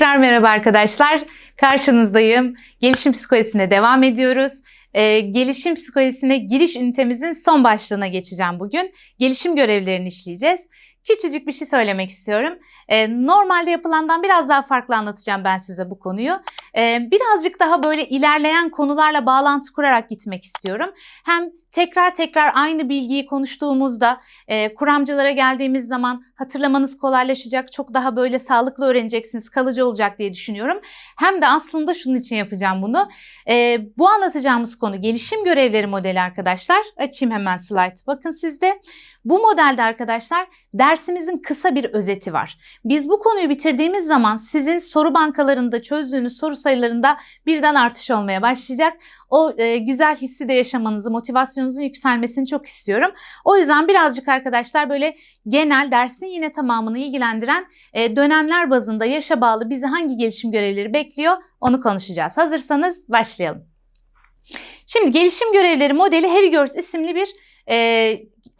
Tekrar merhaba arkadaşlar. Karşınızdayım. Gelişim psikolojisine devam ediyoruz. Ee, gelişim psikolojisine giriş ünitemizin son başlığına geçeceğim bugün. Gelişim görevlerini işleyeceğiz. Küçücük bir şey söylemek istiyorum. Ee, normalde yapılandan biraz daha farklı anlatacağım ben size bu konuyu. Ee, birazcık daha böyle ilerleyen konularla bağlantı kurarak gitmek istiyorum. Hem tekrar tekrar aynı bilgiyi konuştuğumuzda e, kuramcılara geldiğimiz zaman hatırlamanız kolaylaşacak. Çok daha böyle sağlıklı öğreneceksiniz, kalıcı olacak diye düşünüyorum. Hem de aslında şunun için yapacağım bunu. E, bu anlatacağımız konu gelişim görevleri modeli arkadaşlar. Açayım hemen slide. Bakın sizde. Bu modelde arkadaşlar dersimizin kısa bir özeti var. Biz bu konuyu bitirdiğimiz zaman sizin soru bankalarında çözdüğünüz soru sayılarında birden artış olmaya başlayacak. O e, güzel hissi de yaşamanızı, motivasyonunuzun yükselmesini çok istiyorum. O yüzden birazcık arkadaşlar böyle genel dersin yine tamamını ilgilendiren e, dönemler bazında yaşa bağlı bizi hangi gelişim görevleri bekliyor onu konuşacağız. Hazırsanız başlayalım. Şimdi gelişim görevleri modeli Heavy Girls isimli bir e,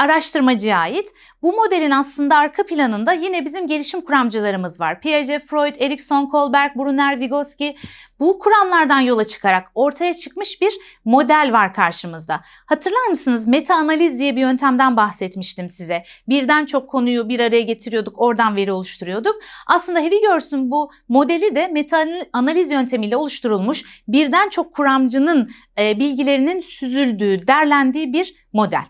araştırmacıya ait. Bu modelin aslında arka planında yine bizim gelişim kuramcılarımız var. Piaget, Freud, Erikson, Kohlberg, Brunner, Vygotsky. Bu kuramlardan yola çıkarak ortaya çıkmış bir model var karşımızda. Hatırlar mısınız? Meta analiz diye bir yöntemden bahsetmiştim size. Birden çok konuyu bir araya getiriyorduk, oradan veri oluşturuyorduk. Aslında Heavy Girls'ün bu modeli de meta analiz yöntemiyle oluşturulmuş birden çok kuramcının e, bilgilerinin süzüldüğü, derlendiği bir model.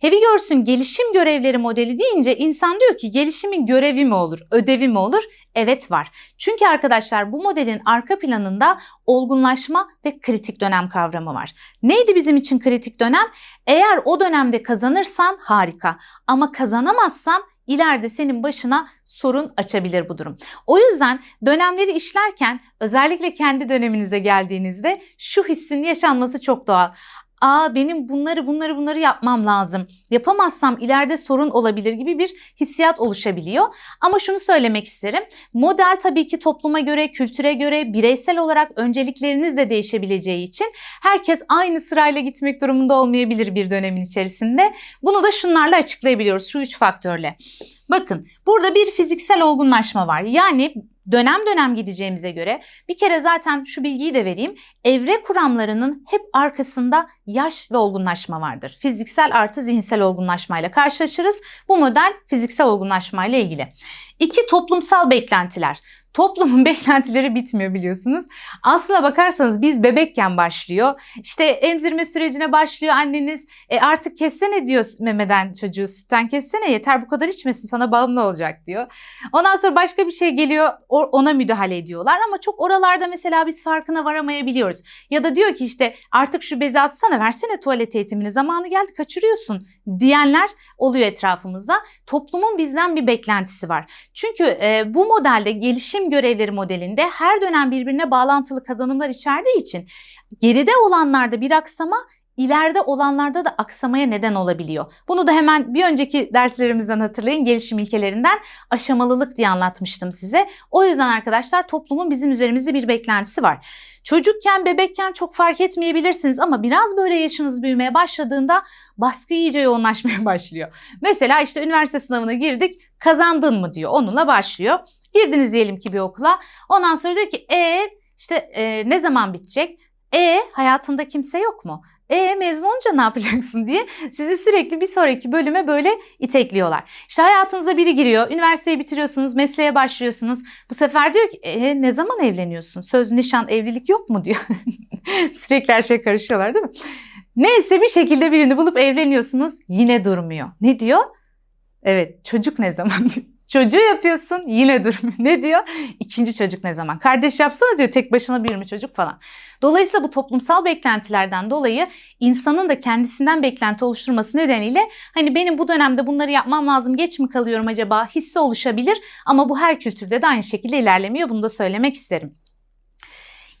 Heavy Girls'ün gelişim görevleri modeli deyince insan diyor ki gelişimin görevi mi olur, ödevi mi olur? Evet var. Çünkü arkadaşlar bu modelin arka planında olgunlaşma ve kritik dönem kavramı var. Neydi bizim için kritik dönem? Eğer o dönemde kazanırsan harika ama kazanamazsan ileride senin başına sorun açabilir bu durum. O yüzden dönemleri işlerken özellikle kendi döneminize geldiğinizde şu hissin yaşanması çok doğal aa benim bunları bunları bunları yapmam lazım. Yapamazsam ileride sorun olabilir gibi bir hissiyat oluşabiliyor. Ama şunu söylemek isterim. Model tabii ki topluma göre, kültüre göre, bireysel olarak öncelikleriniz de değişebileceği için herkes aynı sırayla gitmek durumunda olmayabilir bir dönemin içerisinde. Bunu da şunlarla açıklayabiliyoruz şu üç faktörle. Bakın burada bir fiziksel olgunlaşma var. Yani dönem dönem gideceğimize göre bir kere zaten şu bilgiyi de vereyim. Evre kuramlarının hep arkasında yaş ve olgunlaşma vardır. Fiziksel artı zihinsel olgunlaşmayla karşılaşırız. Bu model fiziksel olgunlaşmayla ilgili. İki toplumsal beklentiler. Toplumun beklentileri bitmiyor biliyorsunuz. Aslına bakarsanız biz bebekken başlıyor. İşte emzirme sürecine başlıyor anneniz. E artık kessene diyor memeden çocuğu sütten kessene yeter bu kadar içmesin sana bağımlı olacak diyor. Ondan sonra başka bir şey geliyor ona müdahale ediyorlar ama çok oralarda mesela biz farkına varamayabiliyoruz. Ya da diyor ki işte artık şu bezi atsana versene tuvalet eğitimini zamanı geldi kaçırıyorsun diyenler oluyor etrafımızda. Toplumun bizden bir beklentisi var. Çünkü e, bu modelde gelişim görevleri modelinde her dönem birbirine bağlantılı kazanımlar içerdiği için geride olanlarda bir aksama ileride olanlarda da aksamaya neden olabiliyor. Bunu da hemen bir önceki derslerimizden hatırlayın. Gelişim ilkelerinden aşamalılık diye anlatmıştım size. O yüzden arkadaşlar toplumun bizim üzerimizde bir beklentisi var. Çocukken, bebekken çok fark etmeyebilirsiniz ama biraz böyle yaşınız büyümeye başladığında baskı iyice yoğunlaşmaya başlıyor. Mesela işte üniversite sınavına girdik, kazandın mı diyor. Onunla başlıyor. Girdiniz diyelim ki bir okula. Ondan sonra diyor ki e işte e, ne zaman bitecek? E hayatında kimse yok mu? E mezun olunca ne yapacaksın diye sizi sürekli bir sonraki bölüme böyle itekliyorlar. İşte hayatınıza biri giriyor, üniversiteyi bitiriyorsunuz, mesleğe başlıyorsunuz. Bu sefer diyor ki e, ne zaman evleniyorsun? Söz, nişan, evlilik yok mu diyor. sürekli her şey karışıyorlar değil mi? Neyse bir şekilde birini bulup evleniyorsunuz yine durmuyor. Ne diyor? Evet çocuk ne zaman diyor. Çocuğu yapıyorsun yine durmuyor. Ne diyor? İkinci çocuk ne zaman? Kardeş yapsana diyor tek başına bir mi çocuk falan. Dolayısıyla bu toplumsal beklentilerden dolayı insanın da kendisinden beklenti oluşturması nedeniyle hani benim bu dönemde bunları yapmam lazım geç mi kalıyorum acaba hissi oluşabilir. Ama bu her kültürde de aynı şekilde ilerlemiyor. Bunu da söylemek isterim.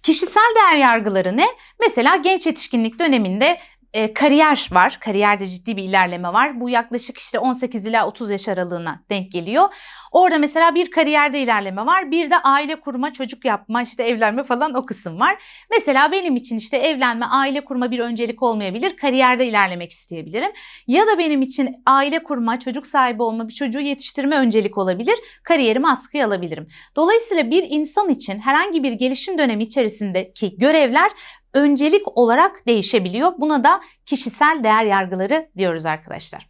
Kişisel değer yargıları ne? Mesela genç yetişkinlik döneminde e, kariyer var. Kariyerde ciddi bir ilerleme var. Bu yaklaşık işte 18 ila 30 yaş aralığına denk geliyor. Orada mesela bir kariyerde ilerleme var. Bir de aile kurma, çocuk yapma, işte evlenme falan o kısım var. Mesela benim için işte evlenme, aile kurma bir öncelik olmayabilir. Kariyerde ilerlemek isteyebilirim. Ya da benim için aile kurma, çocuk sahibi olma, bir çocuğu yetiştirme öncelik olabilir. Kariyerimi askıya alabilirim. Dolayısıyla bir insan için herhangi bir gelişim dönemi içerisindeki görevler öncelik olarak değişebiliyor. Buna da kişisel değer yargıları diyoruz arkadaşlar.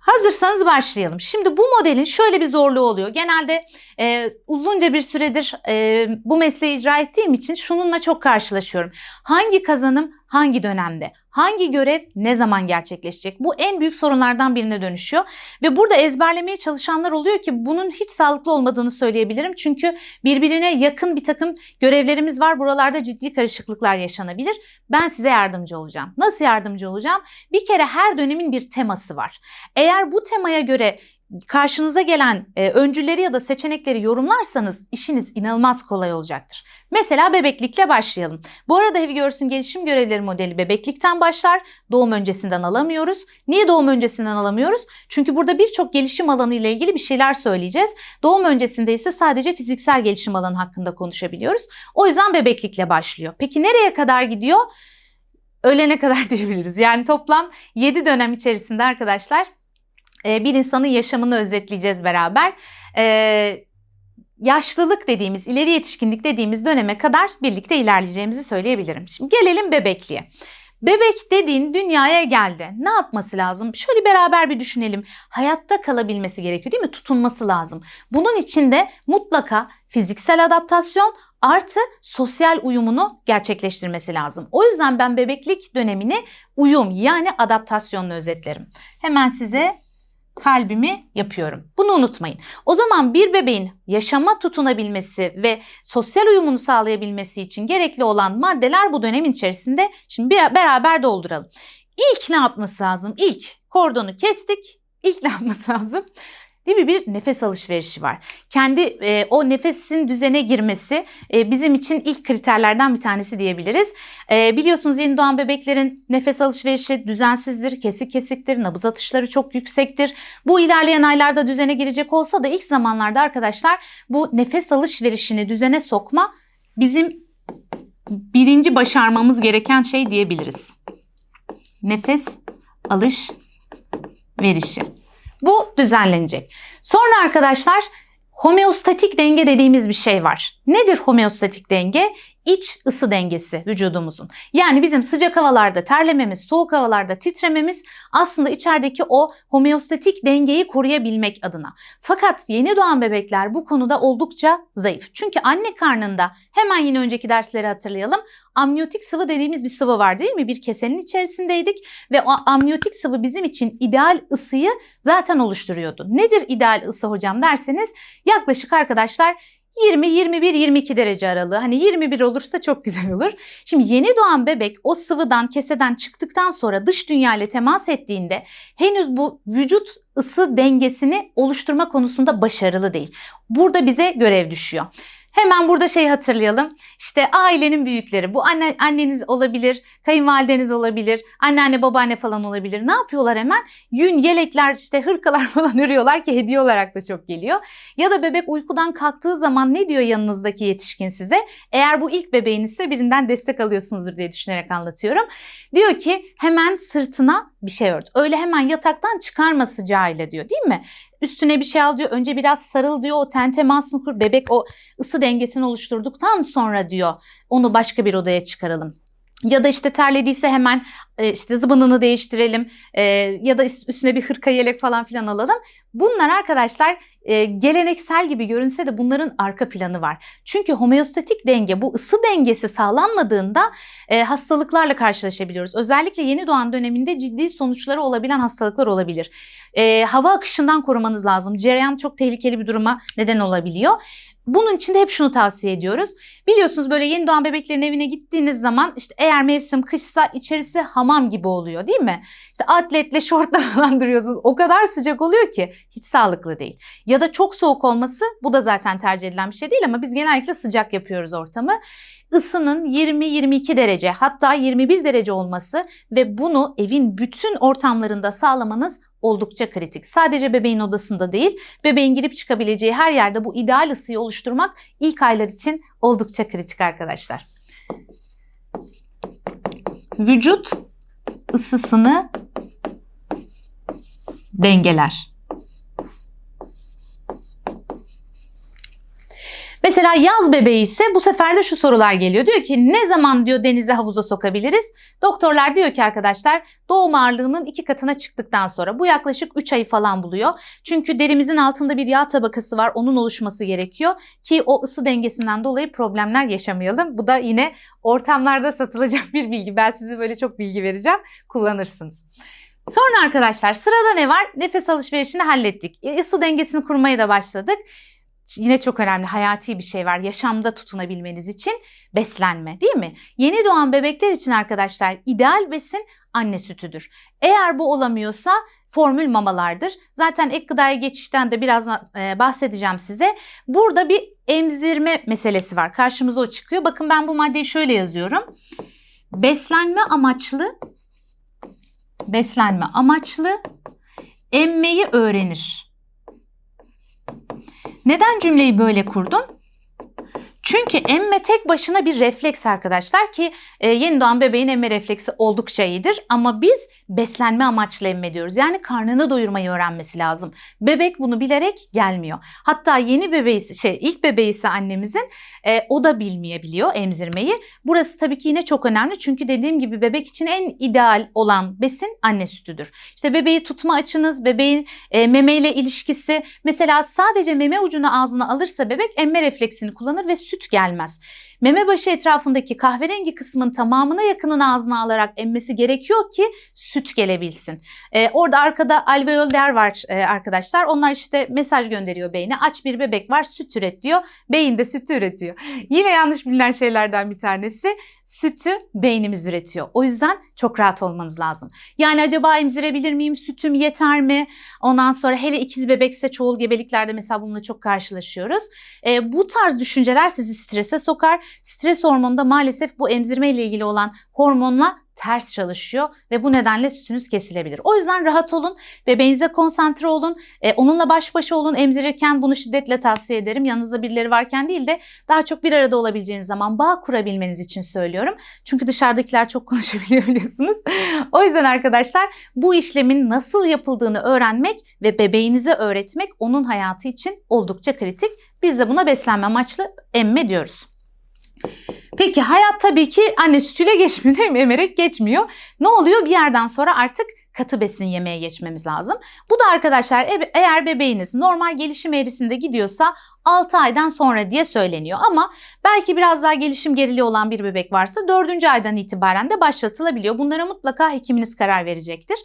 Hazırsanız başlayalım. Şimdi bu modelin şöyle bir zorluğu oluyor. Genelde e, uzunca bir süredir e, bu mesleği icra ettiğim için şununla çok karşılaşıyorum. Hangi kazanım hangi dönemde? Hangi görev ne zaman gerçekleşecek? Bu en büyük sorunlardan birine dönüşüyor. Ve burada ezberlemeye çalışanlar oluyor ki bunun hiç sağlıklı olmadığını söyleyebilirim. Çünkü birbirine yakın bir takım görevlerimiz var. Buralarda ciddi karışıklıklar yaşanabilir. Ben size yardımcı olacağım. Nasıl yardımcı olacağım? Bir kere her dönemin bir teması var. Eğer bu temaya göre karşınıza gelen e, öncülleri ya da seçenekleri yorumlarsanız işiniz inanılmaz kolay olacaktır. Mesela bebeklikle başlayalım. Bu arada Heavy Girls'ün gelişim görevleri modeli bebeklikten başlar. Doğum öncesinden alamıyoruz. Niye doğum öncesinden alamıyoruz? Çünkü burada birçok gelişim alanı ile ilgili bir şeyler söyleyeceğiz. Doğum öncesinde ise sadece fiziksel gelişim alanı hakkında konuşabiliyoruz. O yüzden bebeklikle başlıyor. Peki nereye kadar gidiyor? Ölene kadar diyebiliriz. Yani toplam 7 dönem içerisinde arkadaşlar e, bir insanın yaşamını özetleyeceğiz beraber. E, yaşlılık dediğimiz, ileri yetişkinlik dediğimiz döneme kadar birlikte ilerleyeceğimizi söyleyebilirim. Şimdi gelelim bebekliğe. Bebek dediğin dünyaya geldi. Ne yapması lazım? Şöyle beraber bir düşünelim. Hayatta kalabilmesi gerekiyor değil mi? Tutunması lazım. Bunun için de mutlaka fiziksel adaptasyon artı sosyal uyumunu gerçekleştirmesi lazım. O yüzden ben bebeklik dönemini uyum yani adaptasyonla özetlerim. Hemen size kalbimi yapıyorum. Bunu unutmayın. O zaman bir bebeğin yaşama tutunabilmesi ve sosyal uyumunu sağlayabilmesi için gerekli olan maddeler bu dönemin içerisinde şimdi bir, beraber dolduralım. İlk ne yapması lazım? İlk kordonu kestik. İlk ne yapması lazım? Değil mi? Bir nefes alışverişi var. Kendi e, o nefesin düzene girmesi e, bizim için ilk kriterlerden bir tanesi diyebiliriz. E, biliyorsunuz yeni doğan bebeklerin nefes alışverişi düzensizdir, kesik kesiktir, nabız atışları çok yüksektir. Bu ilerleyen aylarda düzene girecek olsa da ilk zamanlarda arkadaşlar bu nefes alışverişini düzene sokma bizim birinci başarmamız gereken şey diyebiliriz. Nefes alış verişi. Bu düzenlenecek. Sonra arkadaşlar homeostatik denge dediğimiz bir şey var. Nedir homeostatik denge? İç ısı dengesi vücudumuzun. Yani bizim sıcak havalarda terlememiz, soğuk havalarda titrememiz aslında içerideki o homeostatik dengeyi koruyabilmek adına. Fakat yeni doğan bebekler bu konuda oldukça zayıf. Çünkü anne karnında hemen yine önceki dersleri hatırlayalım. Amniyotik sıvı dediğimiz bir sıvı var değil mi? Bir kesenin içerisindeydik ve o amniyotik sıvı bizim için ideal ısıyı zaten oluşturuyordu. Nedir ideal ısı hocam derseniz yaklaşık arkadaşlar 20, 21, 22 derece aralığı. Hani 21 olursa çok güzel olur. Şimdi yeni doğan bebek o sıvıdan, keseden çıktıktan sonra dış dünya ile temas ettiğinde henüz bu vücut ısı dengesini oluşturma konusunda başarılı değil. Burada bize görev düşüyor. Hemen burada şey hatırlayalım. İşte ailenin büyükleri. Bu anne, anneniz olabilir, kayınvalideniz olabilir, anneanne babaanne falan olabilir. Ne yapıyorlar hemen? Yün, yelekler, işte hırkalar falan örüyorlar ki hediye olarak da çok geliyor. Ya da bebek uykudan kalktığı zaman ne diyor yanınızdaki yetişkin size? Eğer bu ilk bebeğinizse birinden destek alıyorsunuzdur diye düşünerek anlatıyorum. Diyor ki hemen sırtına bir şey ört. Öyle hemen yataktan çıkarma sıcağıyla diyor değil mi? Üstüne bir şey al diyor. Önce biraz sarıl diyor. O ten temasını kur. Bebek o ısı dengesini oluşturduktan sonra diyor onu başka bir odaya çıkaralım. Ya da işte terlediyse hemen e, işte zıbınını değiştirelim e, ya da üstüne bir hırka yelek falan filan alalım. Bunlar arkadaşlar e, geleneksel gibi görünse de bunların arka planı var. Çünkü homeostatik denge bu ısı dengesi sağlanmadığında hastalıklarla karşılaşabiliyoruz. Özellikle yeni doğan döneminde ciddi sonuçları olabilen hastalıklar olabilir. Hava akışından korumanız lazım. Cereyan çok tehlikeli bir duruma neden olabiliyor. Bunun için de hep şunu tavsiye ediyoruz. Biliyorsunuz böyle yeni doğan bebeklerin evine gittiğiniz zaman işte eğer mevsim kışsa içerisi hamam gibi oluyor değil mi? İşte atletle şortla falan duruyorsunuz. O kadar sıcak oluyor ki hiç sağlıklı değil. Ya da çok soğuk olması bu da zaten tercih edilen bir şey değil ama biz genellikle sıcak yapıyoruz ortamı. Isının 20-22 derece hatta 21 derece olması ve bunu evin bütün ortamlarında sağlamanız oldukça kritik. Sadece bebeğin odasında değil, bebeğin girip çıkabileceği her yerde bu ideal ısıyı oluşturmak ilk aylar için oldukça kritik arkadaşlar. Vücut ısısını dengeler. Mesela yaz bebeği ise bu sefer de şu sorular geliyor. Diyor ki ne zaman diyor denize havuza sokabiliriz? Doktorlar diyor ki arkadaşlar doğum ağırlığının iki katına çıktıktan sonra bu yaklaşık 3 ayı falan buluyor. Çünkü derimizin altında bir yağ tabakası var onun oluşması gerekiyor ki o ısı dengesinden dolayı problemler yaşamayalım. Bu da yine ortamlarda satılacak bir bilgi. Ben size böyle çok bilgi vereceğim kullanırsınız. Sonra arkadaşlar sırada ne var? Nefes alışverişini hallettik. Isı dengesini kurmaya da başladık yine çok önemli hayati bir şey var yaşamda tutunabilmeniz için beslenme değil mi? Yeni doğan bebekler için arkadaşlar ideal besin anne sütüdür. Eğer bu olamıyorsa formül mamalardır. Zaten ek gıdaya geçişten de biraz e, bahsedeceğim size. Burada bir emzirme meselesi var. Karşımıza o çıkıyor. Bakın ben bu maddeyi şöyle yazıyorum. Beslenme amaçlı beslenme amaçlı emmeyi öğrenir. Neden cümleyi böyle kurdum? Çünkü emme tek başına bir refleks arkadaşlar ki e, yeni doğan bebeğin emme refleksi oldukça iyidir ama biz beslenme amaçlı emme diyoruz. Yani karnını doyurmayı öğrenmesi lazım. Bebek bunu bilerek gelmiyor. Hatta yeni bebeği şey ilk bebeği ise annemizin e, o da bilmeyebiliyor emzirmeyi. Burası tabii ki yine çok önemli çünkü dediğim gibi bebek için en ideal olan besin anne sütüdür. İşte bebeği tutma açınız, bebeğin e, meme ilişkisi mesela sadece meme ucunu ağzına alırsa bebek emme refleksini kullanır ve süt gelmez. Meme başı etrafındaki kahverengi kısmın tamamına yakının ağzına alarak emmesi gerekiyor ki süt gelebilsin. Ee, orada arkada alveoller var e, arkadaşlar. Onlar işte mesaj gönderiyor beyne. Aç bir bebek var süt üret diyor. Beyin de sütü üretiyor. Yine yanlış bilinen şeylerden bir tanesi sütü beynimiz üretiyor. O yüzden çok rahat olmanız lazım. Yani acaba emzirebilir miyim? Sütüm yeter mi? Ondan sonra hele ikiz bebekse çoğul gebeliklerde mesela bununla çok karşılaşıyoruz. E, bu tarz düşünceler sizi strese sokar. Stres hormonu da maalesef bu emzirme ile ilgili olan hormonla ters çalışıyor ve bu nedenle sütünüz kesilebilir. O yüzden rahat olun, bebeğinize konsantre olun, e, onunla baş başa olun emzirirken bunu şiddetle tavsiye ederim. Yanınızda birileri varken değil de daha çok bir arada olabileceğiniz zaman bağ kurabilmeniz için söylüyorum. Çünkü dışarıdakiler çok konuşabiliyor biliyorsunuz. o yüzden arkadaşlar bu işlemin nasıl yapıldığını öğrenmek ve bebeğinize öğretmek onun hayatı için oldukça kritik. Biz de buna beslenme amaçlı emme diyoruz. Peki hayat tabii ki anne sütüyle geçmiyor değil mi? Emerek geçmiyor. Ne oluyor? Bir yerden sonra artık katı besin yemeye geçmemiz lazım. Bu da arkadaşlar eğer bebeğiniz normal gelişim eğrisinde gidiyorsa 6 aydan sonra diye söyleniyor. Ama belki biraz daha gelişim geriliği olan bir bebek varsa 4. aydan itibaren de başlatılabiliyor. Bunlara mutlaka hekiminiz karar verecektir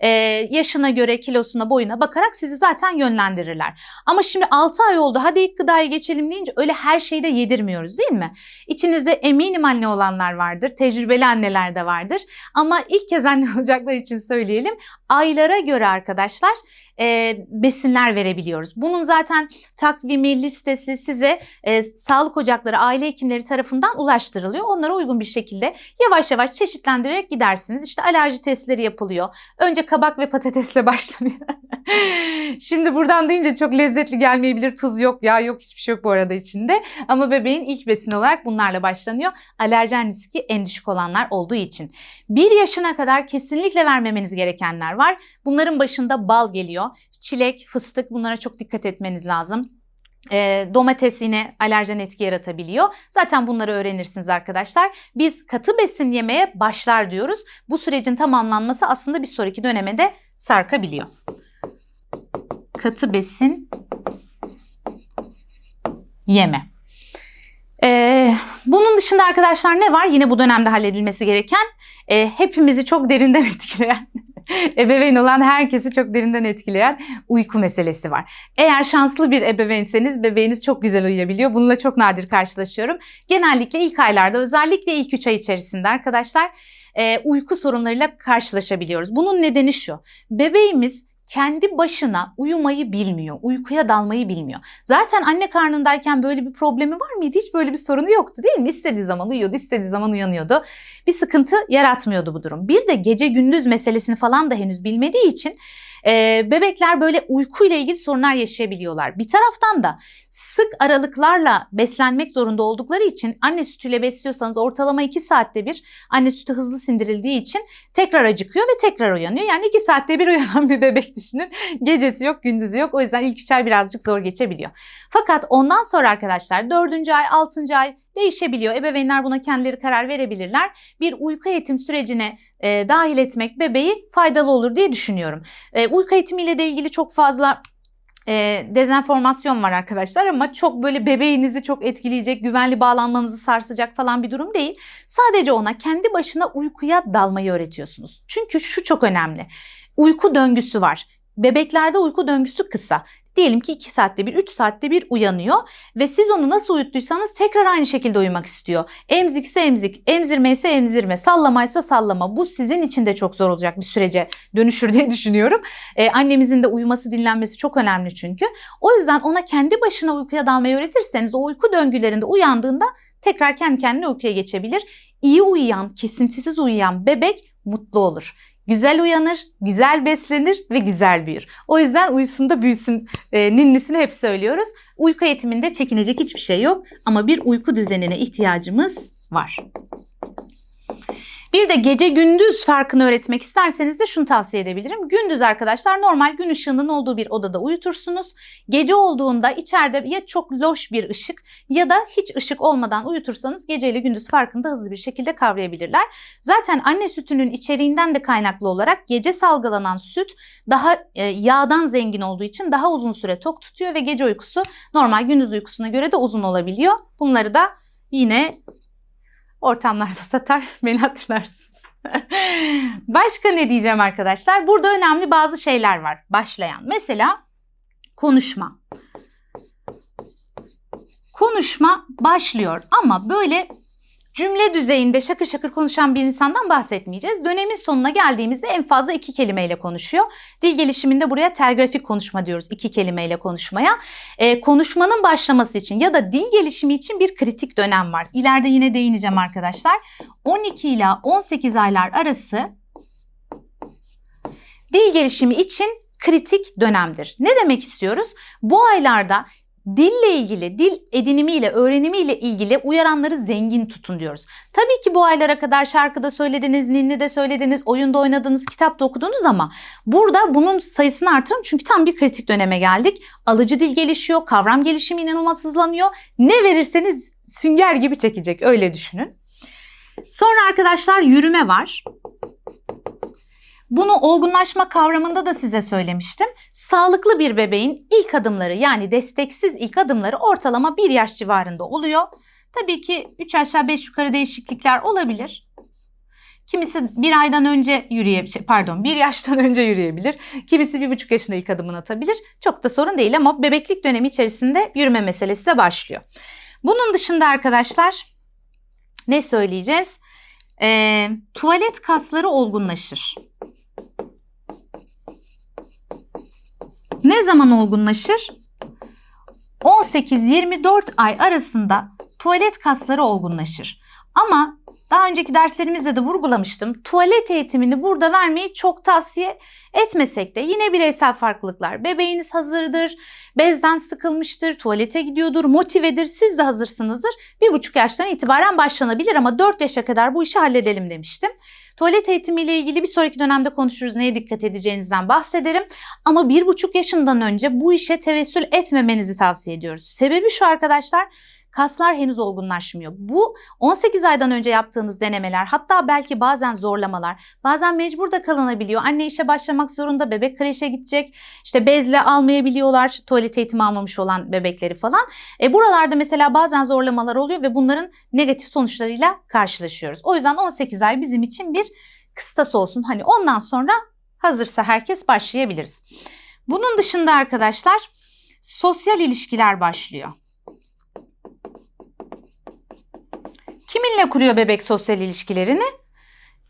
e, yaşına göre kilosuna boyuna bakarak sizi zaten yönlendirirler. Ama şimdi 6 ay oldu hadi ilk gıdaya geçelim deyince öyle her şeyi de yedirmiyoruz değil mi? İçinizde eminim anne olanlar vardır, tecrübeli anneler de vardır. Ama ilk kez anne olacaklar için söyleyelim aylara göre arkadaşlar e, besinler verebiliyoruz. Bunun zaten takvimi, listesi size e, sağlık ocakları, aile hekimleri tarafından ulaştırılıyor. Onlara uygun bir şekilde yavaş yavaş çeşitlendirerek gidersiniz. İşte alerji testleri yapılıyor. Önce kabak ve patatesle başlanıyor. Şimdi buradan duyunca çok lezzetli gelmeyebilir. Tuz yok, yağ yok, hiçbir şey yok bu arada içinde. Ama bebeğin ilk besin olarak bunlarla başlanıyor. Alerjen riski en düşük olanlar olduğu için. Bir yaşına kadar kesinlikle vermemeniz gerekenler var. Bunların başında bal geliyor. Çilek, fıstık bunlara çok dikkat etmeniz lazım. E, domates yine alerjen etki yaratabiliyor. Zaten bunları öğrenirsiniz arkadaşlar. Biz katı besin yemeye başlar diyoruz. Bu sürecin tamamlanması aslında bir sonraki döneme de sarkabiliyor. Katı besin yeme. Ee, bunun dışında arkadaşlar ne var? Yine bu dönemde halledilmesi gereken e, hepimizi çok derinden etkileyen ebeveyn olan herkesi çok derinden etkileyen uyku meselesi var. Eğer şanslı bir ebeveynseniz bebeğiniz çok güzel uyuyabiliyor. Bununla çok nadir karşılaşıyorum. Genellikle ilk aylarda özellikle ilk 3 ay içerisinde arkadaşlar uyku sorunlarıyla karşılaşabiliyoruz. Bunun nedeni şu. Bebeğimiz kendi başına uyumayı bilmiyor, uykuya dalmayı bilmiyor. Zaten anne karnındayken böyle bir problemi var mıydı? Hiç böyle bir sorunu yoktu değil mi? İstediği zaman uyuyordu, istediği zaman uyanıyordu. Bir sıkıntı yaratmıyordu bu durum. Bir de gece gündüz meselesini falan da henüz bilmediği için e, bebekler böyle uyku ile ilgili sorunlar yaşayabiliyorlar. Bir taraftan da sık aralıklarla beslenmek zorunda oldukları için anne sütüyle besliyorsanız ortalama 2 saatte bir anne sütü hızlı sindirildiği için tekrar acıkıyor ve tekrar uyanıyor. Yani 2 saatte bir uyanan bir bebek düşünün. Gecesi yok, gündüzü yok. O yüzden ilk 3 ay birazcık zor geçebiliyor. Fakat ondan sonra arkadaşlar 4. ay, 6. ay değişebiliyor. Ebeveynler buna kendileri karar verebilirler. Bir uyku eğitim sürecine e, dahil etmek bebeği faydalı olur diye düşünüyorum. E, uyku eğitimiyle de ilgili çok fazla e, dezenformasyon var arkadaşlar ama çok böyle bebeğinizi çok etkileyecek, güvenli bağlanmanızı sarsacak falan bir durum değil. Sadece ona kendi başına uykuya dalmayı öğretiyorsunuz. Çünkü şu çok önemli. Uyku döngüsü var. Bebeklerde uyku döngüsü kısa. Diyelim ki 2 saatte bir, 3 saatte bir uyanıyor ve siz onu nasıl uyuttuysanız tekrar aynı şekilde uyumak istiyor. Emzikse emzik, emzirme ise emzirme, sallamaysa sallama. Bu sizin için de çok zor olacak bir sürece dönüşür diye düşünüyorum. Ee, annemizin de uyuması, dinlenmesi çok önemli çünkü. O yüzden ona kendi başına uykuya dalmayı öğretirseniz o uyku döngülerinde uyandığında tekrar kendi kendine uykuya geçebilir. İyi uyuyan, kesintisiz uyuyan bebek mutlu olur. Güzel uyanır, güzel beslenir ve güzel büyür. O yüzden uyusun da büyüsün e, ninnisini hep söylüyoruz. Uyku eğitiminde çekinecek hiçbir şey yok ama bir uyku düzenine ihtiyacımız var. Bir de gece gündüz farkını öğretmek isterseniz de şunu tavsiye edebilirim. Gündüz arkadaşlar normal gün ışığının olduğu bir odada uyutursunuz. Gece olduğunda içeride ya çok loş bir ışık ya da hiç ışık olmadan uyutursanız gece ile gündüz farkını da hızlı bir şekilde kavrayabilirler. Zaten anne sütünün içeriğinden de kaynaklı olarak gece salgılanan süt daha e, yağdan zengin olduğu için daha uzun süre tok tutuyor ve gece uykusu normal gündüz uykusuna göre de uzun olabiliyor. Bunları da yine ortamlarda satar beni hatırlarsınız. Başka ne diyeceğim arkadaşlar? Burada önemli bazı şeyler var başlayan. Mesela konuşma. Konuşma başlıyor ama böyle cümle düzeyinde şakır şakır konuşan bir insandan bahsetmeyeceğiz. Dönemin sonuna geldiğimizde en fazla iki kelimeyle konuşuyor. Dil gelişiminde buraya telgrafik konuşma diyoruz iki kelimeyle konuşmaya. Ee, konuşmanın başlaması için ya da dil gelişimi için bir kritik dönem var. İleride yine değineceğim arkadaşlar. 12 ila 18 aylar arası dil gelişimi için kritik dönemdir. Ne demek istiyoruz? Bu aylarda dille ilgili, dil edinimiyle, öğrenimiyle ilgili uyaranları zengin tutun diyoruz. Tabii ki bu aylara kadar şarkıda söylediniz, ninni de söylediniz, oyunda oynadınız, kitapta okudunuz ama burada bunun sayısını artırın çünkü tam bir kritik döneme geldik. Alıcı dil gelişiyor, kavram gelişimi inanılmaz hızlanıyor. Ne verirseniz sünger gibi çekecek öyle düşünün. Sonra arkadaşlar yürüme var. Bunu olgunlaşma kavramında da size söylemiştim. Sağlıklı bir bebeğin ilk adımları yani desteksiz ilk adımları ortalama 1 yaş civarında oluyor. Tabii ki 3 aşağı 5 yukarı değişiklikler olabilir. Kimisi bir aydan önce yürüyebilir, pardon bir yaştan önce yürüyebilir. Kimisi bir buçuk yaşında ilk adımını atabilir. Çok da sorun değil ama bebeklik dönemi içerisinde yürüme meselesi de başlıyor. Bunun dışında arkadaşlar ne söyleyeceğiz? Ee, tuvalet kasları olgunlaşır. Ne zaman olgunlaşır? 18-24 ay arasında tuvalet kasları olgunlaşır. Ama daha önceki derslerimizde de vurgulamıştım. Tuvalet eğitimini burada vermeyi çok tavsiye etmesek de yine bireysel farklılıklar. Bebeğiniz hazırdır, bezden sıkılmıştır, tuvalete gidiyordur, motivedir, siz de hazırsınızdır. Bir buçuk yaştan itibaren başlanabilir ama 4 yaşa kadar bu işi halledelim demiştim. Tuvalet eğitimiyle ilgili bir sonraki dönemde konuşuruz. Neye dikkat edeceğinizden bahsederim. Ama bir buçuk yaşından önce bu işe tevessül etmemenizi tavsiye ediyoruz. Sebebi şu arkadaşlar kaslar henüz olgunlaşmıyor. Bu 18 aydan önce yaptığınız denemeler hatta belki bazen zorlamalar bazen mecbur da kalınabiliyor. Anne işe başlamak zorunda bebek kreşe gidecek işte bezle almayabiliyorlar tuvalet eğitimi almamış olan bebekleri falan. E buralarda mesela bazen zorlamalar oluyor ve bunların negatif sonuçlarıyla karşılaşıyoruz. O yüzden 18 ay bizim için bir kıstas olsun. Hani ondan sonra Hazırsa herkes başlayabiliriz. Bunun dışında arkadaşlar sosyal ilişkiler başlıyor. Kiminle kuruyor bebek sosyal ilişkilerini?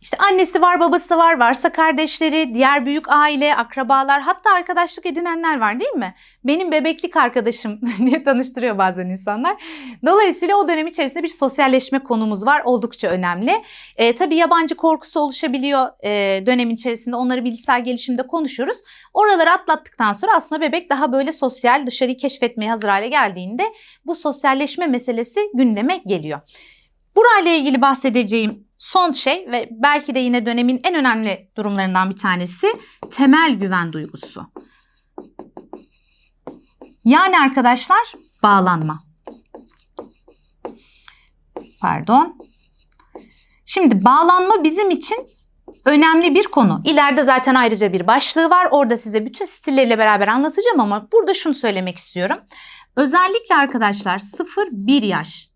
İşte annesi var, babası var, varsa kardeşleri, diğer büyük aile, akrabalar, hatta arkadaşlık edinenler var değil mi? Benim bebeklik arkadaşım diye tanıştırıyor bazen insanlar. Dolayısıyla o dönem içerisinde bir sosyalleşme konumuz var, oldukça önemli. E, tabii yabancı korkusu oluşabiliyor e, dönem içerisinde, onları bilişsel gelişimde konuşuruz. Oraları atlattıktan sonra aslında bebek daha böyle sosyal, dışarıyı keşfetmeye hazır hale geldiğinde bu sosyalleşme meselesi gündeme geliyor. Burayla ilgili bahsedeceğim son şey ve belki de yine dönemin en önemli durumlarından bir tanesi temel güven duygusu. Yani arkadaşlar bağlanma. Pardon. Şimdi bağlanma bizim için önemli bir konu. İleride zaten ayrıca bir başlığı var. Orada size bütün stilleriyle beraber anlatacağım ama burada şunu söylemek istiyorum. Özellikle arkadaşlar 0-1 yaş.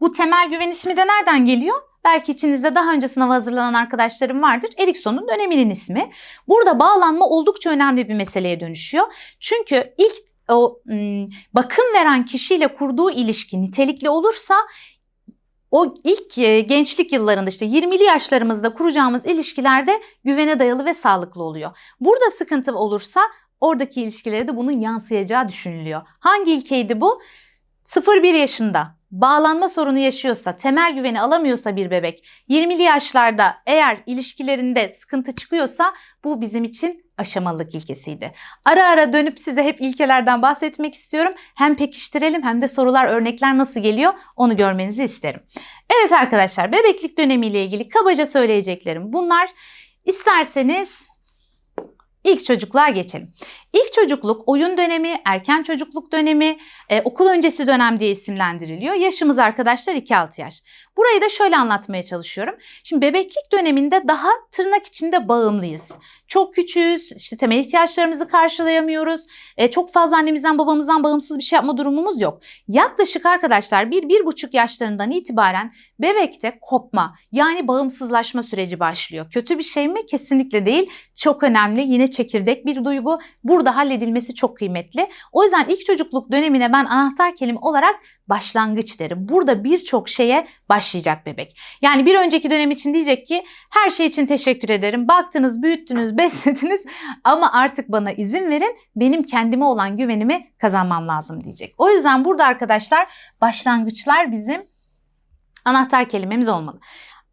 Bu temel güven ismi de nereden geliyor? Belki içinizde daha önce sınava hazırlanan arkadaşlarım vardır. Erikson'un döneminin ismi. Burada bağlanma oldukça önemli bir meseleye dönüşüyor. Çünkü ilk o bakım veren kişiyle kurduğu ilişki nitelikli olursa o ilk e, gençlik yıllarında işte 20'li yaşlarımızda kuracağımız ilişkilerde güvene dayalı ve sağlıklı oluyor. Burada sıkıntı olursa oradaki ilişkilere de bunun yansıyacağı düşünülüyor. Hangi ilkeydi bu? 0-1 yaşında bağlanma sorunu yaşıyorsa, temel güveni alamıyorsa bir bebek 20'li yaşlarda eğer ilişkilerinde sıkıntı çıkıyorsa bu bizim için aşamalılık ilkesiydi. Ara ara dönüp size hep ilkelerden bahsetmek istiyorum. Hem pekiştirelim hem de sorular, örnekler nasıl geliyor onu görmenizi isterim. Evet arkadaşlar bebeklik dönemiyle ilgili kabaca söyleyeceklerim bunlar. İsterseniz İlk çocukluğa geçelim. İlk çocukluk oyun dönemi, erken çocukluk dönemi, e, okul öncesi dönem diye isimlendiriliyor. Yaşımız arkadaşlar 2-6 yaş. Burayı da şöyle anlatmaya çalışıyorum. Şimdi bebeklik döneminde daha tırnak içinde bağımlıyız. Çok küçüğüz, işte temel ihtiyaçlarımızı karşılayamıyoruz. E, çok fazla annemizden babamızdan bağımsız bir şey yapma durumumuz yok. Yaklaşık arkadaşlar 1-1,5 yaşlarından itibaren bebekte kopma yani bağımsızlaşma süreci başlıyor. Kötü bir şey mi? Kesinlikle değil. Çok önemli. Yine çekirdek bir duygu. Burada halledilmesi çok kıymetli. O yüzden ilk çocukluk dönemine ben anahtar kelime olarak başlangıç derim. Burada birçok şeye başlayacak bebek. Yani bir önceki dönem için diyecek ki her şey için teşekkür ederim. Baktınız, büyüttünüz, beslediniz ama artık bana izin verin. Benim kendime olan güvenimi kazanmam lazım diyecek. O yüzden burada arkadaşlar başlangıçlar bizim anahtar kelimemiz olmalı.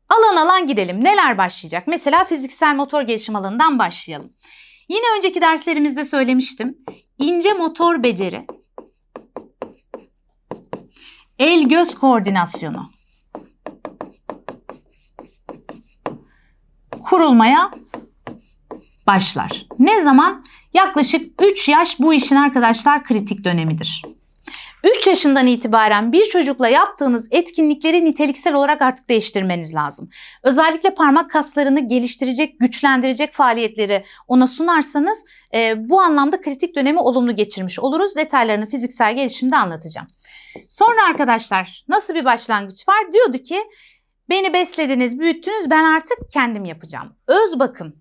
Alan alan gidelim. Neler başlayacak? Mesela fiziksel motor gelişim alanından başlayalım. Yine önceki derslerimizde söylemiştim. İnce motor beceri, el göz koordinasyonu kurulmaya başlar. Ne zaman? Yaklaşık 3 yaş bu işin arkadaşlar kritik dönemidir. 3 yaşından itibaren bir çocukla yaptığınız etkinlikleri niteliksel olarak artık değiştirmeniz lazım. Özellikle parmak kaslarını geliştirecek, güçlendirecek faaliyetleri ona sunarsanız e, bu anlamda kritik dönemi olumlu geçirmiş oluruz. Detaylarını fiziksel gelişimde anlatacağım. Sonra arkadaşlar nasıl bir başlangıç var? Diyordu ki beni beslediniz, büyüttünüz ben artık kendim yapacağım. Öz bakım.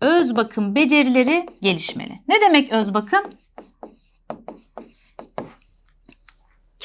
Öz bakım becerileri gelişmeli. Ne demek öz bakım?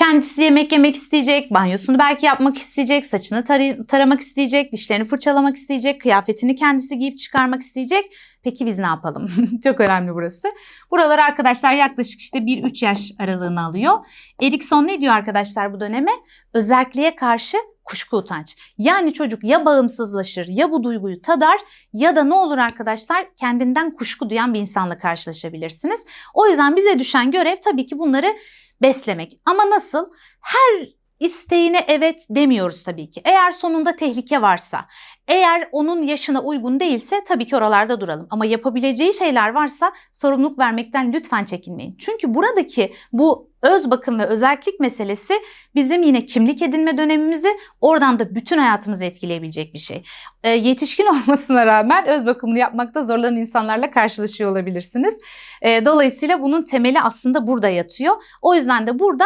Kendisi yemek yemek isteyecek, banyosunu belki yapmak isteyecek, saçını tar- taramak isteyecek, dişlerini fırçalamak isteyecek, kıyafetini kendisi giyip çıkarmak isteyecek. Peki biz ne yapalım? Çok önemli burası. Buralar arkadaşlar yaklaşık işte 1-3 yaş aralığını alıyor. Erikson ne diyor arkadaşlar bu döneme? Özelliğe karşı kuşku utanç. Yani çocuk ya bağımsızlaşır ya bu duyguyu tadar ya da ne olur arkadaşlar kendinden kuşku duyan bir insanla karşılaşabilirsiniz. O yüzden bize düşen görev tabii ki bunları beslemek. Ama nasıl? Her isteğine evet demiyoruz tabii ki. Eğer sonunda tehlike varsa, eğer onun yaşına uygun değilse tabii ki oralarda duralım. Ama yapabileceği şeyler varsa sorumluluk vermekten lütfen çekinmeyin. Çünkü buradaki bu öz bakım ve özellik meselesi bizim yine kimlik edinme dönemimizi oradan da bütün hayatımızı etkileyebilecek bir şey. E, yetişkin olmasına rağmen öz bakımını yapmakta zorlanan insanlarla karşılaşıyor olabilirsiniz. E, dolayısıyla bunun temeli aslında burada yatıyor. O yüzden de burada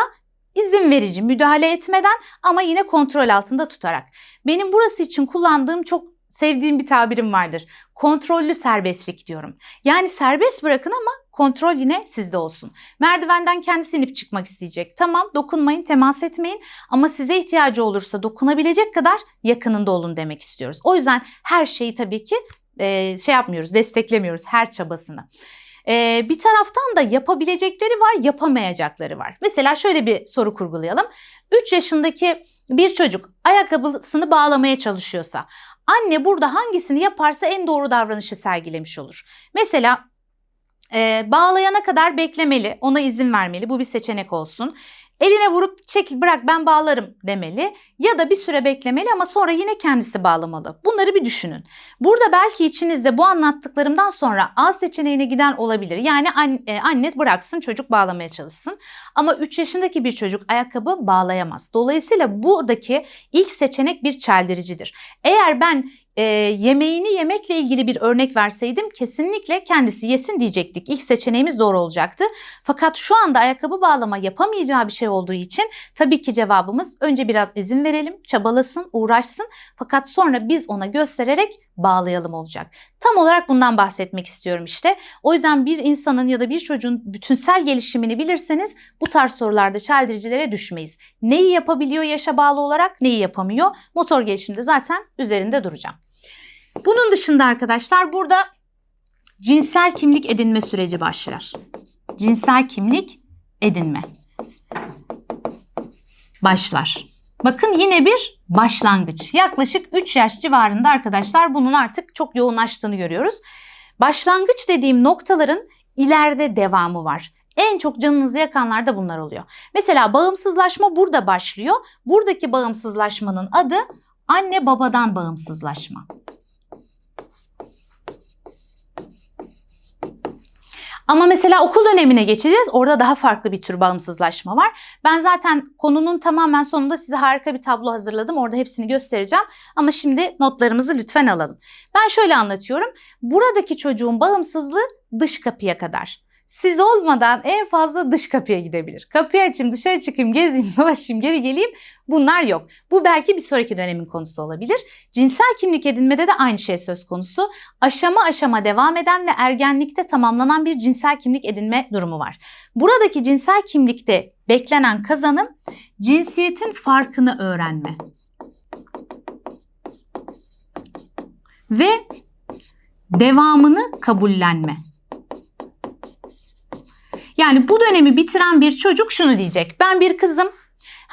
izin verici, müdahale etmeden ama yine kontrol altında tutarak. Benim burası için kullandığım çok sevdiğim bir tabirim vardır. Kontrollü serbestlik diyorum. Yani serbest bırakın ama kontrol yine sizde olsun. Merdivenden kendisi inip çıkmak isteyecek. Tamam dokunmayın, temas etmeyin ama size ihtiyacı olursa dokunabilecek kadar yakınında olun demek istiyoruz. O yüzden her şeyi tabii ki e, şey yapmıyoruz, desteklemiyoruz her çabasını. E, bir taraftan da yapabilecekleri var, yapamayacakları var. Mesela şöyle bir soru kurgulayalım. 3 yaşındaki bir çocuk ayakkabısını bağlamaya çalışıyorsa anne burada hangisini yaparsa en doğru davranışı sergilemiş olur. Mesela e, bağlayana kadar beklemeli, ona izin vermeli. Bu bir seçenek olsun. Eline vurup çekil bırak ben bağlarım demeli ya da bir süre beklemeli ama sonra yine kendisi bağlamalı. Bunları bir düşünün. Burada belki içinizde bu anlattıklarımdan sonra A seçeneğine giden olabilir. Yani e, anne bıraksın çocuk bağlamaya çalışsın. Ama 3 yaşındaki bir çocuk ayakkabı bağlayamaz. Dolayısıyla buradaki ilk seçenek bir çeldiricidir. Eğer ben e, yemeğini yemekle ilgili bir örnek verseydim kesinlikle kendisi yesin diyecektik. İlk seçeneğimiz doğru olacaktı. Fakat şu anda ayakkabı bağlama yapamayacağı bir şey olduğu için tabii ki cevabımız önce biraz izin verelim, çabalasın, uğraşsın. Fakat sonra biz ona göstererek bağlayalım olacak. Tam olarak bundan bahsetmek istiyorum işte. O yüzden bir insanın ya da bir çocuğun bütünsel gelişimini bilirseniz bu tarz sorularda çeldiricilere düşmeyiz. Neyi yapabiliyor yaşa bağlı olarak, neyi yapamıyor? Motor gelişimde zaten üzerinde duracağım. Bunun dışında arkadaşlar burada cinsel kimlik edinme süreci başlar. Cinsel kimlik edinme başlar. Bakın yine bir başlangıç. Yaklaşık 3 yaş civarında arkadaşlar bunun artık çok yoğunlaştığını görüyoruz. Başlangıç dediğim noktaların ileride devamı var. En çok canınızı yakanlar da bunlar oluyor. Mesela bağımsızlaşma burada başlıyor. Buradaki bağımsızlaşmanın adı anne babadan bağımsızlaşma. Ama mesela okul dönemine geçeceğiz. Orada daha farklı bir tür bağımsızlaşma var. Ben zaten konunun tamamen sonunda size harika bir tablo hazırladım. Orada hepsini göstereceğim. Ama şimdi notlarımızı lütfen alalım. Ben şöyle anlatıyorum. Buradaki çocuğun bağımsızlığı dış kapıya kadar. Siz olmadan en fazla dış kapıya gidebilir. Kapıyı açayım, dışarı çıkayım, gezeyim, dolaşayım, geri geleyim. Bunlar yok. Bu belki bir sonraki dönemin konusu olabilir. Cinsel kimlik edinmede de aynı şey söz konusu. Aşama aşama devam eden ve ergenlikte tamamlanan bir cinsel kimlik edinme durumu var. Buradaki cinsel kimlikte beklenen kazanım cinsiyetin farkını öğrenme. Ve devamını kabullenme. Yani bu dönemi bitiren bir çocuk şunu diyecek. Ben bir kızım.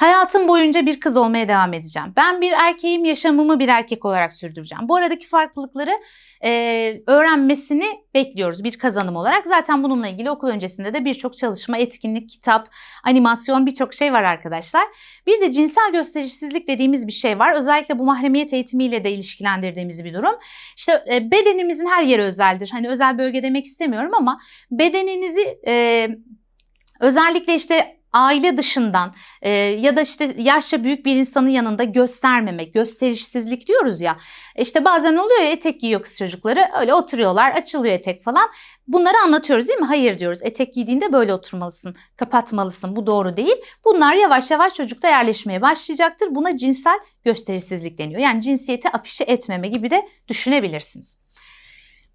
Hayatım boyunca bir kız olmaya devam edeceğim. Ben bir erkeğim, yaşamımı bir erkek olarak sürdüreceğim. Bu aradaki farklılıkları e, öğrenmesini bekliyoruz bir kazanım olarak. Zaten bununla ilgili okul öncesinde de birçok çalışma, etkinlik, kitap, animasyon birçok şey var arkadaşlar. Bir de cinsel gösterişsizlik dediğimiz bir şey var. Özellikle bu mahremiyet eğitimiyle de ilişkilendirdiğimiz bir durum. İşte e, bedenimizin her yeri özeldir. Hani özel bölge demek istemiyorum ama bedeninizi e, özellikle işte aile dışından e, ya da işte yaşça büyük bir insanın yanında göstermemek, gösterişsizlik diyoruz ya. İşte bazen oluyor ya etek giyiyor kız çocukları öyle oturuyorlar açılıyor etek falan. Bunları anlatıyoruz değil mi? Hayır diyoruz. Etek giydiğinde böyle oturmalısın, kapatmalısın. Bu doğru değil. Bunlar yavaş yavaş çocukta yerleşmeye başlayacaktır. Buna cinsel gösterişsizlik deniyor. Yani cinsiyeti afişe etmeme gibi de düşünebilirsiniz.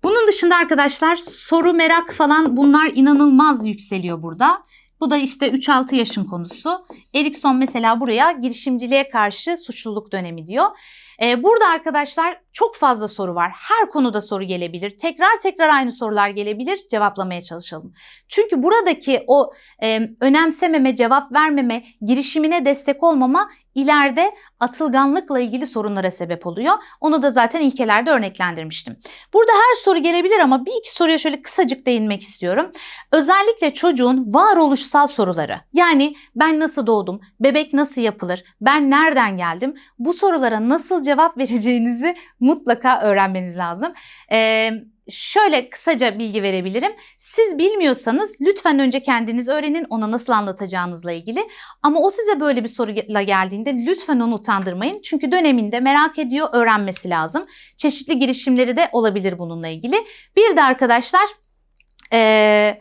Bunun dışında arkadaşlar soru, merak falan bunlar inanılmaz yükseliyor burada. Bu da işte 3-6 yaşın konusu. Erikson mesela buraya girişimciliğe karşı suçluluk dönemi diyor. Ee, burada arkadaşlar çok fazla soru var. Her konuda soru gelebilir. Tekrar tekrar aynı sorular gelebilir. Cevaplamaya çalışalım. Çünkü buradaki o e, önemsememe, cevap vermeme, girişimine destek olmama ileride atılganlıkla ilgili sorunlara sebep oluyor. Onu da zaten ilkelerde örneklendirmiştim. Burada her soru gelebilir ama bir iki soruya şöyle kısacık değinmek istiyorum. Özellikle çocuğun varoluşsal soruları. Yani ben nasıl doğdum? Bebek nasıl yapılır? Ben nereden geldim? Bu sorulara nasıl cevap vereceğinizi mutlaka öğrenmeniz lazım. Ee, şöyle kısaca bilgi verebilirim. Siz bilmiyorsanız lütfen önce kendiniz öğrenin ona nasıl anlatacağınızla ilgili. Ama o size böyle bir soruyla geldiğinde lütfen onu utandırmayın. Çünkü döneminde merak ediyor, öğrenmesi lazım. Çeşitli girişimleri de olabilir bununla ilgili. Bir de arkadaşlar ee,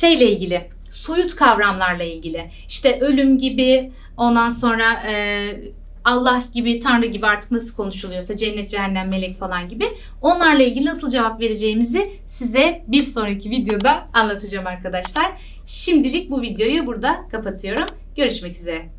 şeyle ilgili soyut kavramlarla ilgili. İşte ölüm gibi ondan sonra... Ee, Allah gibi, Tanrı gibi artık nasıl konuşuluyorsa cennet, cehennem, melek falan gibi onlarla ilgili nasıl cevap vereceğimizi size bir sonraki videoda anlatacağım arkadaşlar. Şimdilik bu videoyu burada kapatıyorum. Görüşmek üzere.